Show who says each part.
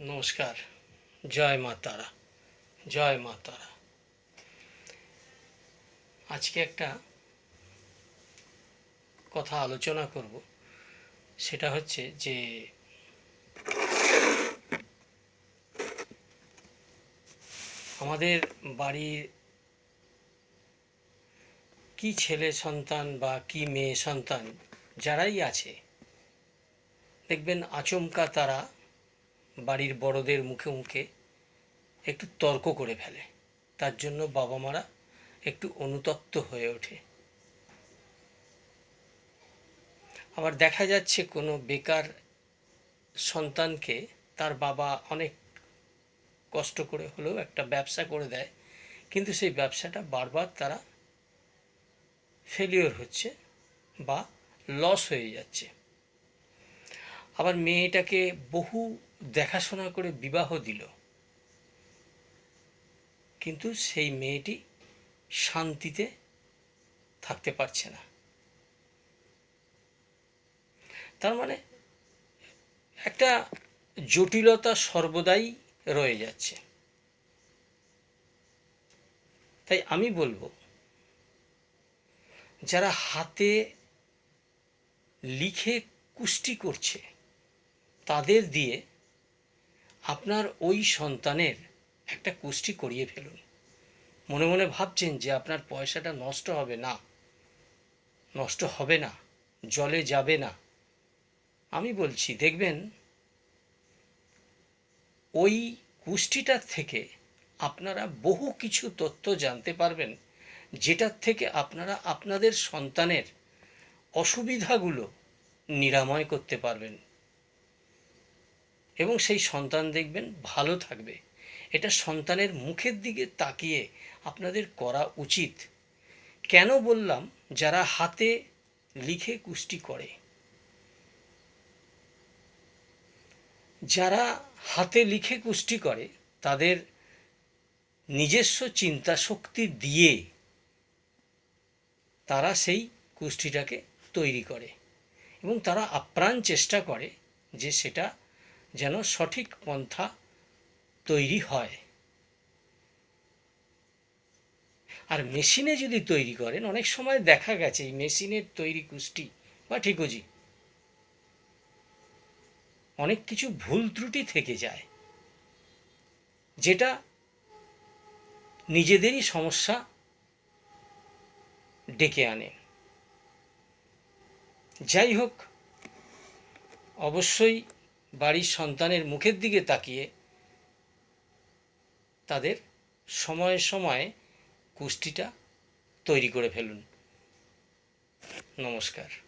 Speaker 1: নমস্কার। জয় মা তারা। জয় মা তারা। আজকে একটা কথা আলোচনা করব। সেটা হচ্ছে যে, আমাদের বাড়ির কি ছেলে সন্তান বা কি মেয়ে সন্তান যারাই আছে, দেখবেন আচমকা তারা বাড়ির বড়দের মুখে মুখে একটু তর্ক করে ফেলে। তার জন্য বাবা মারা একটু অনুতপ্ত হয়ে ওঠে। আবার দেখা যাচ্ছে কোনো বেকার সন্তানকে তার বাবা অনেক কষ্ট করে হলেও একটা ব্যবসা করে দেয়, কিন্তু সেই ব্যবসাটা বারবার তারা ফেলিওর হচ্ছে বা লস হয়ে যাচ্ছে। আবার মেয়েটাকে বহু দেখাশোনা করে বিবাহ দিল। কিন্তু সেই মেয়েটি শান্তিতে থাকতে পারছে না। তার মানে একটা জটিলতা সর্বদাই রয়ে যাচ্ছে। তাই আমি বলব, যারা হাতে লিখে কুষ্টি করছে, তাদের দিয়ে আপনার ওই সন্তানের একটা কুষ্টি করিয়ে ফেলুন। মনে মনে ভাবছেন যে আপনার পয়সাটা নষ্ট হবে না। নষ্ট হবে না। জলে যাবে না। আমি বলছি, দেখবেন, ওই কুষ্টিটার থেকে আপনারা বহু কিছু তথ্য জানতে পারবেন, যেটার থেকে আপনারা আপনাদের সন্তানের অসুবিধাগুলো নিরাময় করতে পারবেন। এবং সেই সন্তান দেখবেন ভালো থাকবে। এটা সন্তানের মুখের দিকে তাকিয়ে আপনাদের করা উচিত। কেন বললাম? যারা হাতে লিখে কুষ্টি করে। যারা হাতে লিখে কুষ্টি করে, তাদের নিজস্ব চিন্তা শক্তি দিয়ে তারা সেই কুষ্টিটাকে তৈরি করে এবং তারা আপ্রাণ চেষ্টা করে যে সেটা যেন সঠিক পন্থা তৈরি হয়। আর মেশিনে যদি তৈরি করেন, অনেক সময় দেখা গেছে এই মেশিনের তৈরি কুষ্টি বা ঠিকজি, অনেক কিছু ভুল ত্রুটি থেকে যায়, যেটা নিজেদেরই সমস্যা ডেকে আনে। যাই হোক, অবশ্যই বাড়ির সন্তানের মুখের দিকে তাকিয়ে তাদের সময়ে সময়ে কুষ্টিটা তৈরি করে ফেলুন। নমস্কার।